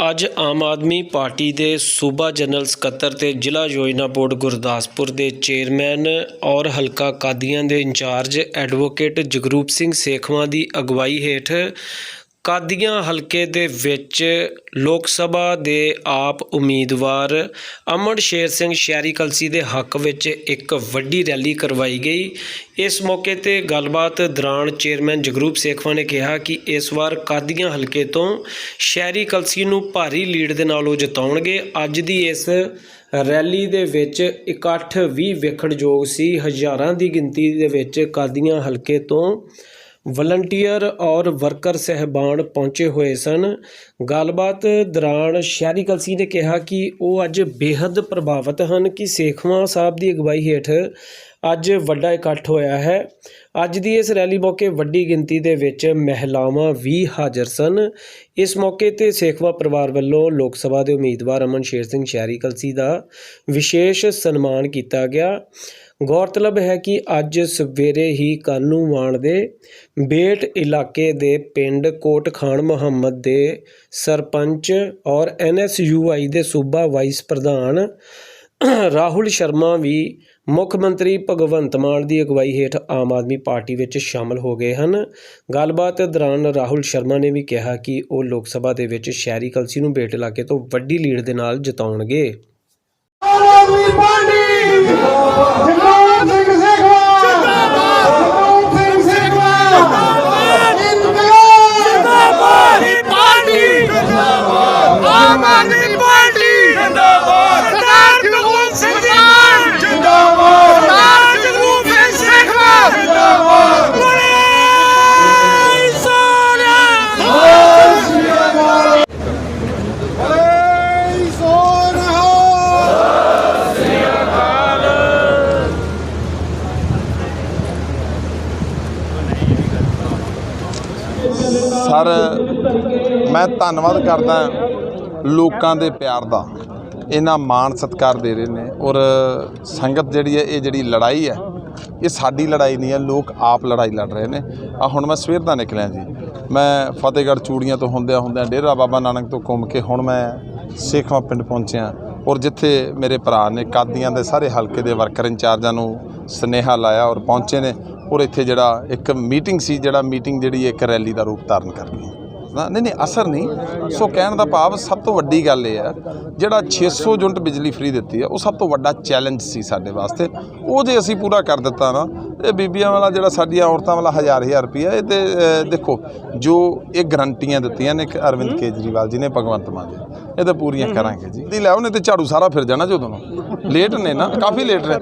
ਅੱਜ ਆਮ ਆਦਮੀ ਪਾਰਟੀ ਦੇ ਸੂਬਾ ਜਨਰਲ ਸਕੱਤਰ ਤੇ ਜ਼ਿਲ੍ਹਾ ਯੋਜਨਾ ਬੋਰਡ ਗੁਰਦਾਸਪੁਰ ਦੇ ਚੇਅਰਮੈਨ ਔਰ ਹਲਕਾ ਕਾਦੀਆਂ ਦੇ in charge advocate Jagroop Singh Sekhwan ਦੀ ਅਗਵਾਈ ਹੇਠ ਕਾਦੀਆਂ ਹਲਕੇ ਦੇ ਵਿੱਚ ਲੋਕ ਸਭਾ ਦੇ ਆਪ ਉਮੀਦਵਾਰ ਅਮਨ ਸ਼ੇਰ ਸਿੰਘ ਸ਼ਹਿਰੀ ਕਲਸੀ ਦੇ ਹੱਕ ਵਿੱਚ ਇੱਕ ਵੱਡੀ ਰੈਲੀ ਕਰਵਾਈ ਗਈ। ਇਸ ਮੌਕੇ ਤੇ ਗੱਲਬਾਤ ਦੌਰਾਨ ਚੇਅਰਮੈਨ ਜਗਰੂਪ ਸੇਖਵਾ ਨੇ ਕਿਹਾ ਕਿ ਇਸ ਵਾਰ ਕਾਦੀਆਂ ਹਲਕੇ ਤੋਂ ਸ਼ਹਿਰੀ ਕਲਸੀ ਨੂੰ ਭਾਰੀ ਲੀਡ ਦੇ ਨਾਲ ਉਹ ਜਿਤਾਉਣਗੇ। ਅੱਜ ਦੀ ਇਸ ਰੈਲੀ ਦੇ ਵਿੱਚ ਇਕੱਠ ਵੀ ਵੇਖਣਯੋਗ ਸੀ। ਹਜ਼ਾਰਾਂ ਦੀ ਗਿਣਤੀ ਦੇ ਵਿੱਚ ਕਾਦੀਆਂ ਹਲਕੇ ਤੋਂ ਵਲੰਟੀਅਰ ਔਰ ਵਰਕਰ ਸਹਿਬਾਨ ਪਹੁੰਚੇ ਹੋਏ ਸਨ। ਗੱਲਬਾਤ ਦੌਰਾਨ ਸ਼ਹਿਰੀ ਕਲਸੀ ਨੇ ਕਿਹਾ ਕਿ ਉਹ ਅੱਜ ਬੇहद ਪ੍ਰਭਾਵਿਤ ਹਨ ਕਿ ਸੇਖਵਾਂ ਸਾਹਿਬ ਦੀ ਅਗਵਾਈ ਹੇਠ ਅੱਜ ਵੱਡਾ ਇਕੱਠ ਹੋਇਆ ਹੈ। ਅੱਜ ਦੀ ਇਸ ਰੈਲੀ ਮੌਕੇ ਵੱਡੀ ਗਿਣਤੀ ਦੇ ਵਿੱਚ ਮਹਿਲਾਵਾਂ ਵੀ ਹਾਜ਼ਰ ਸਨ। ਇਸ ਮੌਕੇ ਤੇ ਸੇਖਵਾ ਪਰਿਵਾਰ ਵੱਲੋਂ ਲੋਕ ਸਭਾ ਦੇ ਉਮੀਦਵਾਰ ਅਮਨ ਸ਼ੇਰ ਸਿੰਘ ਸ਼ਹਿਰੀ ਕਲਸੀ ਦਾ ਵਿਸ਼ੇਸ਼ ਸਨਮਾਨ ਕੀਤਾ ਗਿਆ। ਗੌਰਤਲਬ ਹੈ ਕਿ ਅੱਜ ਸਵੇਰੇ ਹੀ ਕਾਨੂੰਵਾਨ ਦੇ ਬੇਟ ਇਲਾਕੇ ਦੇ ਪਿੰਡ ਕੋਟ ਖਾਨ ਮੁਹੰਮਦ ਦੇ ਸਰਪੰਚ ਔਰ ਐਨਐਸਯੂਆਈ ਦੇ ਸੂਬਾ ਵਾਈਸ ਪ੍ਰਧਾਨ ਰਾਹੁਲ ਸ਼ਰਮਾ ਵੀ ਮੁੱਖ ਮੰਤਰੀ ਭਗਵੰਤ ਮਾਨ ਦੀ ਅਗਵਾਈ ਹੇਠ ਆਮ ਆਦਮੀ ਪਾਰਟੀ ਵਿੱਚ ਸ਼ਾਮਲ ਹੋ ਗਏ ਹਨ। ਗੱਲਬਾਤ ਦੌਰਾਨ ਰਾਹੁਲ ਸ਼ਰਮਾ ਨੇ ਵੀ ਕਿਹਾ ਕਿ ਉਹ ਲੋਕ ਸਭਾ ਦੇ ਵਿੱਚ ਸ਼ਹਿਰੀ ਕਲਸੀ ਨੂੰ ਬੇਟ ਇਲਾਕੇ ਤੋਂ ਵੱਡੀ ਲੀਡ ਦੇ ਨਾਲ ਜਿਤਾਉਣਗੇ। ਆਮ ਆਦਮੀ ਪਾਰਟੀ ਆਮ ਆਦਮੀ ਸਰ, ਮੈਂ ਧੰਨਵਾਦ ਕਰਦਾ ਲੋਕਾਂ ਦੇ ਪਿਆਰ ਦਾ। ਇਹਨਾਂ ਮਾਣ ਸਤਿਕਾਰ ਦੇ ਰਹੇ ਨੇ ਔਰ ਸੰਗਤ ਜਿਹੜੀ ਹੈ, ਇਹ ਜਿਹੜੀ ਲੜਾਈ ਹੈ, ਇਹ ਸਾਡੀ ਲੜਾਈ ਨਹੀਂ ਹੈ, ਲੋਕ ਆਪ ਲੜਾਈ ਲੜ ਰਹੇ ਨੇ। ਆ ਹੁਣ ਮੈਂ ਸਵੇਰ ਦਾ ਨਿਕਲਿਆ ਜੀ। ਮੈਂ ਫਤਿਹਗੜ੍ਹ ਚੂੜੀਆਂ ਤੋਂ ਹੁੰਦਿਆਂ ਹੁੰਦਿਆਂ ਡੇਰਾ ਬਾਬਾ ਨਾਨਕ ਤੋਂ ਘੁੰਮ ਕੇ ਹੁਣ ਮੈਂ ਸੇਖਵਾਂ ਪਿੰਡ ਪਹੁੰਚਿਆ। ਔਰ ਜਿੱਥੇ ਮੇਰੇ ਭਰਾ ਨੇ ਕਾਦੀਆਂ ਦੇ ਸਾਰੇ ਹਲਕੇ ਦੇ ਵਰਕਰ ਇੰਚਾਰਜਾਂ ਨੂੰ ਸਨੇਹਾ ਲਾਇਆ ਔਰ ਪਹੁੰਚੇ ਨੇ। ਔਰ ਇੱਥੇ ਜਿਹੜਾ ਇੱਕ ਮੀਟਿੰਗ ਸੀ, ਜਿਹੜਾ ਮੀਟਿੰਗ ਜਿਹੜੀ ਇੱਕ ਰੈਲੀ ਦਾ ਰੂਪ ਧਾਰਨ ਕਰ ਗਈ ਨਾ- ਨਹੀਂ ਨਹੀਂ, ਅਸਰ ਨਹੀਂ। ਸੋ ਕਹਿਣ ਦਾ ਭਾਵ ਸਭ ਤੋਂ ਵੱਡੀ ਗੱਲ ਇਹ ਹੈ, ਜਿਹੜਾ 600 ਯੂਨਿਟ ਬਿਜਲੀ ਫ੍ਰੀ ਦਿੱਤੀ ਹੈ, ਉਹ ਸਭ ਤੋਂ ਵੱਡਾ ਚੈਲੰਜ ਸੀ ਸਾਡੇ ਵਾਸਤੇ। ਉਹ ਜੇ ਅਸੀਂ ਪੂਰਾ ਕਰ ਦਿੱਤਾ ਨਾ ਇਹ ਬੀਬੀਆਂ ਵਾਲਾ ਜਿਹੜਾ ਸਾਡੀਆਂ ਔਰਤਾਂ ਵਾਲਾ ਹਜ਼ਾਰ ਹਜ਼ਾਰ ਰੁਪਈਆ ਇਹ ਤੇ ਦੇਖੋ ਜੋ ਇਹ ਗਰੰਟੀਆਂ ਦਿੱਤੀਆਂ ਨੇ ਅਰਵਿੰਦ ਕੇਜਰੀਵਾਲ ਜੀ ਨੇ ਭਗਵੰਤ ਮਾਨ ਜੀ ਇਹ ਤਾਂ ਪੂਰੀਆਂ ਕਰਾਂਗੇ ਜੀ। ਦੀ ਲੈ ਉਹਨੇ ਤੇ ਝਾੜੂ ਸਾਰਾ ਫਿਰ ਜਾਣਾ ਜਦੋਂ ਨੂੰ। ਲੇਟ ਨੇ ਨਾ ਕਾਫੀ ਲੇਟ ਨੇ।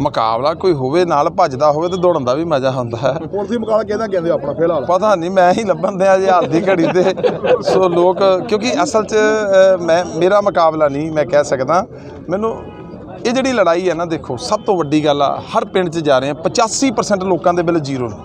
ਮੁਕਾਬਲਾ ਕੋਈ ਹੋਵੇ ਨਾਲ ਭੱਜਦਾ ਹੋਵੇ ਤੇ ਦੌੜਨ ਦਾ ਵੀ ਮਜ਼ਾ ਹੁੰਦਾ ਹੈ। ਪੁਲਿਸ ਦੀ ਮੁਕਾਬਲਾ ਕਿਹਦਾ ਕਹਿੰਦੇ ਆਪਣਾ ਫਿਲਹਾਲ। ਪਤਾ ਨਹੀਂ ਮੈਂ ਹੀ ਲੱਭਣ ਦਿਆ ਜੇ ਹਾਲ ਦੀ ਘੜੀ ਤੇ। ਸੋ ਲੋਕ ਕਿਉਂਕਿ ਅਸਲ 'ਚ ਮੈਂ ਮੇਰਾ ਮੁਕਾਬਲਾ ਨਹੀਂ ਮੈਂ ਕਹਿ ਸਕਦਾ। ਮੈਨੂੰ ਇਹ ਜਿਹੜੀ ਲੜਾਈ ਹੈ ਨਾ ਦੇਖੋ, ਸਭ ਤੋਂ ਵੱਡੀ ਗੱਲ ਆ, ਹਰ ਪਿੰਡ 'ਚ ਜਾ ਰਹੇ ਆ 85% ਲੋਕਾਂ ਦੇ ਬਿੱਲ ਜ਼ੀਰੋ ਨੇ।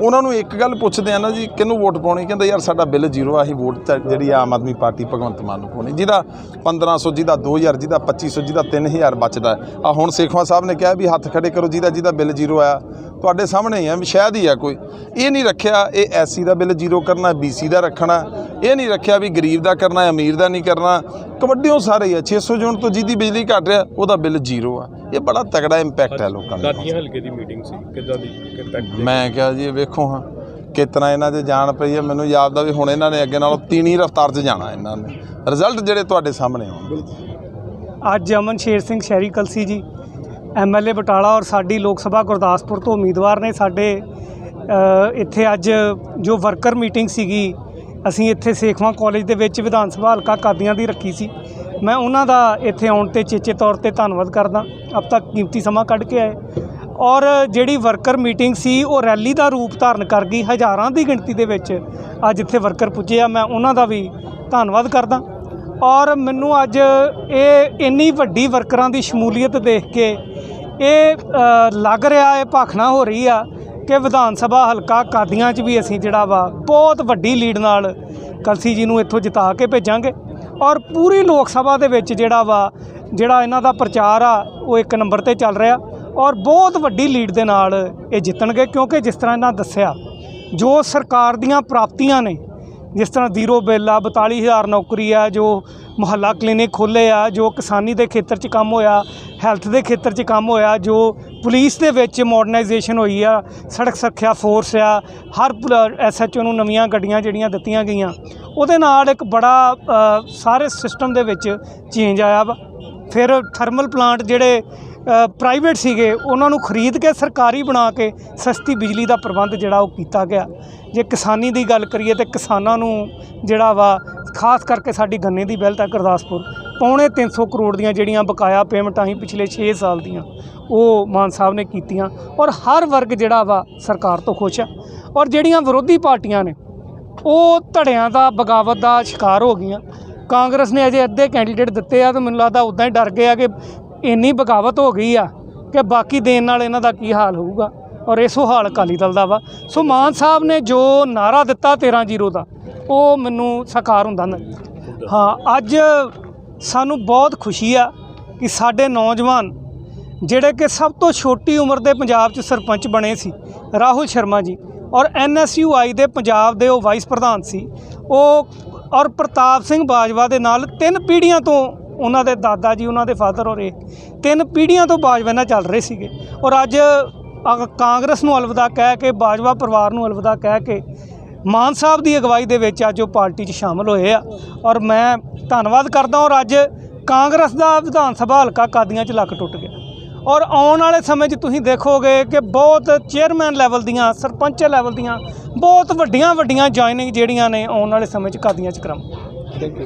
ਉਹਨਾਂ ਨੂੰ ਇੱਕ ਗੱਲ ਪੁੱਛਦੇ ਆ ਨਾ ਜੀ, ਕਿਹਨੂੰ ਵੋਟ ਪਾਉਣੀ? ਕਹਿੰਦਾ ਯਾਰ ਸਾਡਾ ਬਿੱਲ ਜ਼ੀਰੋ ਆ, ਅਸੀਂ ਵੋਟ ਜਿਹੜੀ ਆਮ ਆਦਮੀ ਪਾਰਟੀ ਭਗਵੰਤ ਮਾਨ ਨੂੰ ਪਾਉਣੀ। ਜਿਹਦਾ 1500 ਜਿਹਦਾ 2000 ਜਿਹਦਾ 2500 ਜਿਹਦਾ 3000 ਬਚਦਾ ਆ ਹੁਣ ਸੇਖਵਾਂ ਸਾਹਿਬ ਨੇ ਕਿਹਾ ਵੀ ਹੱਥ ਖੜੇ ਕਰੋ, ਜਿਹਦਾ ਜਿਹਦਾ ਬਿੱਲ ਜ਼ੀਰੋ ਆਇਆ। ਤੁਹਾਡੇ ਸਾਹਮਣੇ ਹੀ ਆ, ਵੀ ਸ਼ਾਇਦ ਹੀ ਆ ਕੋਈ। ਇਹ ਨਹੀਂ ਰੱਖਿਆ, ਇਹ ਐਸਸੀ ਦਾ ਬਿੱਲ ਜ਼ੀਰੋ ਕਰਨਾ, ਬੀਸੀ ਦਾ ਰੱਖਣਾ। ਇਹ ਨਹੀਂ ਰੱਖਿਆ ਵੀ ਗਰੀਬ ਦਾ ਕਰਨਾ, ਅਮੀਰ ਦਾ ਨਹੀਂ ਕਰਨਾ। ਕਬੱਡੀਆਂ ਸਾਰੇ ਹੀ ਆ 600 ਯੂਨਿਟ ਤੋਂ ਜਿਹਦੀ ਬਿਜਲੀ ਘਟ ਰਿਹਾ ਉਹਦਾ ਬਿੱਲ ਜ਼ੀਰੋ ਆ। ਇਹ ਬੜਾ ਤਗੜਾ ਇੰਪੈਕਟ ਹੈ ਲੋਕਾਂ ਦੇ ਕਾਦੀਆਂ ਹਲਕੇ ਦੀ ਮੀਟਿੰਗ ਸੀ ਕਿੱਦਾਂ ਦੀ ਇੰਪੈਕਟ ਮੈਂ ਕਿਹਾ ਜੀ ਇਹ ਵੇਖੋ ਹਾਂ ਕਿਤਨਾ ਇਹਨਾਂ 'ਚ ਜਾਣ ਪਈ ਹੈ ਮੈਨੂੰ ਯਾਦ ਆ ਵੀ ਹੁਣ ਇਹਨਾਂ ਨੇ ਅੱਗੇ ਨਾਲੋਂ ਤੀਣੀ ਰਫ਼ਤਾਰ 'ਚ ਜਾਣਾ ਇਹਨਾਂ ਨੇ। ਰਿਜ਼ਲਟ ਜਿਹੜੇ ਤੁਹਾਡੇ ਸਾਹਮਣੇ ਆਉਣਗੇ। ਅੱਜ ਅਮਨ ਸ਼ੇਰ ਸਿੰਘ ਸ਼ਹਿਰੀ ਕਲਸੀ ਜੀ ਐਮਐਲਏ ਬਟਾਲਾ ਔਰ ਸਾਡੀ ਲੋਕ ਸਭਾ ਗੁਰਦਾਸਪੁਰ ਤੋਂ ਉਮੀਦਵਾਰ ਨੇ। ਸਾਡੇ ਇੱਥੇ ਅੱਜ ਜੋ ਵਰਕਰ ਮੀਟਿੰਗ ਸੀਗੀ ਅਸੀਂ ਇੱਥੇ ਸੇਖਵਾਂ ਕਾਲਜ ਦੇ ਵਿੱਚ ਵਿਧਾਨ ਸਭਾ ਹਲਕਾ ਕਾਦੀਆਂ ਦੀ ਰੱਖੀ ਸੀ। ਮੈਂ ਉਹਨਾਂ ਦਾ ਇੱਥੇ ਆਉਣ ਤੇ ਚੇਚੇ ਤੌਰ ਤੇ ਧੰਨਵਾਦ ਕਰਦਾ। ਅਬ ਤੱਕ ਕੀਮਤੀ ਸਮਾਂ ਕੱਢ ਕੇ ਆਏ। ਔਰ ਜਿਹੜੀ ਵਰਕਰ ਮੀਟਿੰਗ ਸੀ, ਉਹ ਰੈਲੀ ਦਾ ਰੂਪ ਧਾਰਨ ਕਰ ਗਈ ਹਜ਼ਾਰਾਂ ਦੀ ਗਿਣਤੀ ਦੇ ਵਿੱਚ। ਅੱਜ ਇੱਥੇ ਵਰਕਰ ਪੁੱਜੇ ਆ, ਮੈਂ ਉਹਨਾਂ ਦਾ ਵੀ ਧੰਨਵਾਦ ਕਰਦਾ। ਔਰ ਮੈਨੂੰ ਅੱਜ ਇਹ ਇੰਨੀ ਵੱਡੀ ਵਰਕਰਾਂ ਦੀ ਸ਼ਮੂਲੀਅਤ ਦੇਖ ਕੇ ਇਹ ਲੱਗ ਰਿਹਾ, ਇਹ ਭਾਖਣਾ ਹੋ ਰਹੀ ਆ ਕਿ ਵਿਧਾਨ ਸਭਾ ਹਲਕਾ ਕਾਦੀਆਂ 'ਚ ਵੀ ਅਸੀਂ ਜਿਹੜਾ ਵਾ ਬਹੁਤ ਵੱਡੀ ਲੀਡ ਨਾਲ ਕਲਸੀ ਜੀ ਨੂੰ ਇੱਥੋਂ ਜਿਤਾ ਕੇ ਭੇਜਾਂਗੇ। ਔਰ ਪੂਰੀ ਲੋਕ ਸਭਾ ਦੇ ਵਿੱਚ ਜਿਹੜਾ ਵਾ, ਜਿਹੜਾ ਇਹਨਾਂ ਦਾ ਪ੍ਰਚਾਰ ਆ, ਉਹ ਇੱਕ ਨੰਬਰ ਤੇ ਚੱਲ ਰਿਹਾ। ਔਰ ਬਹੁਤ ਵੱਡੀ ਲੀਡ ਦੇ ਨਾਲ ਇਹ ਜਿੱਤਣਗੇ ਕਿਉਂਕਿ ਜਿਸ ਤਰ੍ਹਾਂ ਇਹਨਾਂ ਦੱਸਿਆ, ਜੋ ਸਰਕਾਰ ਦੀਆਂ ਪ੍ਰਾਪਤੀਆਂ ਨੇ ਜਿਸ ਤਰ੍ਹਾਂ ਜ਼ੀਰੋ ਬਿੱਲ ਆ 42000 ਨੌਕਰੀ ਆ, ਜੋ ਮੁਹੱਲਾ ਕਲੀਨਿਕ ਖੋਲ੍ਹੇ ਆ, ਜੋ ਕਿਸਾਨੀ ਦੇ ਖੇਤਰ 'ਚ ਕੰਮ ਹੋਇਆ, ਹੈਲਥ ਦੇ ਖੇਤਰ 'ਚ ਕੰਮ ਹੋਇਆ, ਜੋ ਪੁਲਿਸ ਦੇ ਵਿੱਚ ਮਾਡਰਨਾਈਜੇਸ਼ਨ ਹੋਈ ਆ, ਸੜਕ ਸੁਰੱਖਿਆ ਫੋਰਸ ਆ, ਹਰ ਐਸਐਚਓ ਨੂੰ ਨਵੀਆਂ ਗੱਡੀਆਂ ਜਿਹੜੀਆਂ ਦਿੱਤੀਆਂ ਗਈਆਂ। ਉਹਦੇ ਨਾਲ ਇੱਕ ਬੜਾ ਸਾਰੇ ਸਿਸਟਮ ਦੇ ਵਿੱਚ ਚੇਂਜ ਆਇਆ ਵਾ। ਫਿਰ ਥਰਮਲ ਪਲਾਂਟ ਜਿਹੜੇ ਪ੍ਰਾਈਵੇਟ ਸੀਗੇ, ਉਹਨਾਂ ਨੂੰ ਖਰੀਦ ਕੇ ਸਰਕਾਰੀ ਬਣਾ ਕੇ ਸਸਤੀ ਬਿਜਲੀ ਦਾ ਪ੍ਰਬੰਧ ਜਿਹੜਾ ਉਹ ਕੀਤਾ ਗਿਆ। ਜੇ ਕਿਸਾਨੀ ਦੀ ਗੱਲ ਕਰੀਏ ਤੇ ਕਿਸਾਨਾਂ ਨੂੰ ਜਿਹੜਾ ਵਾ, ਖਾਸ ਕਰਕੇ ਸਾਡੀ ਗੰਨੇ ਦੀ ਬੈਲਟ ਆ ਗੁਰਦਾਸਪੁਰ, ਪੌਣੇ 300 ਕਰੋੜ ਦੀਆਂ ਜਿਹੜੀਆਂ ਬਕਾਇਆ ਪੇਮੈਂਟਾਂ ਹੀ ਪਿਛਲੇ 6 ਸਾਲ ਦੀਆਂ, ਉਹ ਮਾਨ ਸਾਹਿਬ ਨੇ ਕੀਤੀਆਂ ਔਰ ਹਰ ਵਰਗ ਜਿਹੜਾ ਵਾ ਸਰਕਾਰ ਤੋਂ ਖੁਸ਼ ਆ ਔਰ ਜਿਹੜੀਆਂ ਵਿਰੋਧੀ ਪਾਰਟੀਆਂ ਨੇ, ਉਹ ਧੜਿਆਂ ਦਾ ਬਗਾਵਤ ਦਾ ਸ਼ਿਕਾਰ ਹੋ ਗਈਆਂ। ਕਾਂਗਰਸ ਨੇ ਅਜੇ ਅੱਧੇ ਕੈਂਡੀਡੇਟ ਦਿੱਤੇ ਆ ਤਾਂ ਮੈਨੂੰ ਲੱਗਦਾ ਉਦਾਂ ਹੀ ਡਰ ਗਏ ਆ ਕਿ ਇੰਨੀ ਬਗਾਵਤ ਹੋ ਗਈ ਆ ਕਿ ਬਾਕੀ ਦੇਣ ਨਾਲ ਇਹਨਾਂ ਦਾ ਕੀ ਹਾਲ ਹੋਊਗਾ। ਔਰ ਇਸੋ ਹਾਲ ਅਕਾਲੀ ਦਲ ਦਾ ਵਾ। ਸੋ ਮਾਨ ਸਾਹਿਬ ਨੇ ਜੋ ਨਾਰਾ ਦਿੱਤਾ 13 ਜ਼ੀਰੋ ਦਾ, ਉਹ ਮੈਨੂੰ ਸਾਕਾਰ ਹੁੰਦਾ ਨਾ। ਹਾਂ, ਅੱਜ ਸਾਨੂੰ ਬਹੁਤ ਖੁਸ਼ੀ ਆ ਕਿ ਸਾਡੇ ਨੌਜਵਾਨ, ਜਿਹੜੇ ਕਿ ਸਭ ਤੋਂ ਛੋਟੀ ਉਮਰ ਦੇ ਪੰਜਾਬ 'ਚ ਸਰਪੰਚ ਬਣੇ ਸੀ, ਰਾਹੁਲ ਸ਼ਰਮਾ ਜੀ ਔਰ ਐਨਐਸਯੂਆਈ ਦੇ ਪੰਜਾਬ ਦੇ ਉਹ ਵਾਈਸ ਪ੍ਰਧਾਨ ਸੀ, ਉਹ ਔਰ ਪ੍ਰਤਾਪ ਸਿੰਘ ਬਾਜਵਾ ਦੇ ਨਾਲ ਤਿੰਨ ਪੀੜ੍ਹੀਆਂ ਤੋਂ ਉਹਨਾਂ ਦੇ ਦਾਦਾ ਜੀ, ਉਹਨਾਂ ਦੇ ਫਾਦਰ ਔਰ ਇਹ ਤਿੰਨ ਪੀੜ੍ਹੀਆਂ ਤੋਂ ਬਾਜਵਾ ਨਾਲ ਚੱਲ ਰਹੇ ਸੀਗੇ। ਔਰ ਅੱਜ ਕਾਂਗਰਸ ਨੂੰ ਅਲਵਿਦਾ ਕਹਿ ਕੇ, ਬਾਜਵਾ ਪਰਿਵਾਰ ਨੂੰ ਅਲਵਿਦਾ ਕਹਿ ਕੇ, ਮਾਨ ਸਾਹਿਬ ਦੀ ਅਗਵਾਈ ਦੇ ਵਿੱਚ ਅੱਜ ਉਹ ਪਾਰਟੀ 'ਚ ਸ਼ਾਮਲ ਹੋਏ ਆ। ਔਰ ਮੈਂ ਧੰਨਵਾਦ ਕਰਦਾ ਔਰ ਅੱਜ ਕਾਂਗਰਸ ਦਾ ਵਿਧਾਨ ਸਭਾ ਹਲਕਾ ਕਾਦੀਆਂ 'ਚ ਲੱਕ ਟੁੱਟ ਗਿਆ। ਔਰ ਆਉਣ ਵਾਲੇ ਸਮੇਂ 'ਚ ਤੁਸੀਂ ਦੇਖੋਗੇ ਕਿ ਬਹੁਤ ਚੇਅਰਮੈਨ ਲੈਵਲ ਦੀਆਂ, ਸਰਪੰਚ ਲੈਵਲ ਦੀਆਂ ਬਹੁਤ ਵੱਡੀਆਂ ਵੱਡੀਆਂ ਜੁਆਇਨਿੰਗ ਜਿਹੜੀਆਂ ਨੇ ਆਉਣ ਵਾਲੇ ਸਮੇਂ 'ਚ ਕਾਦੀਆਂ 'ਚ ਕਰਾਂਗੇ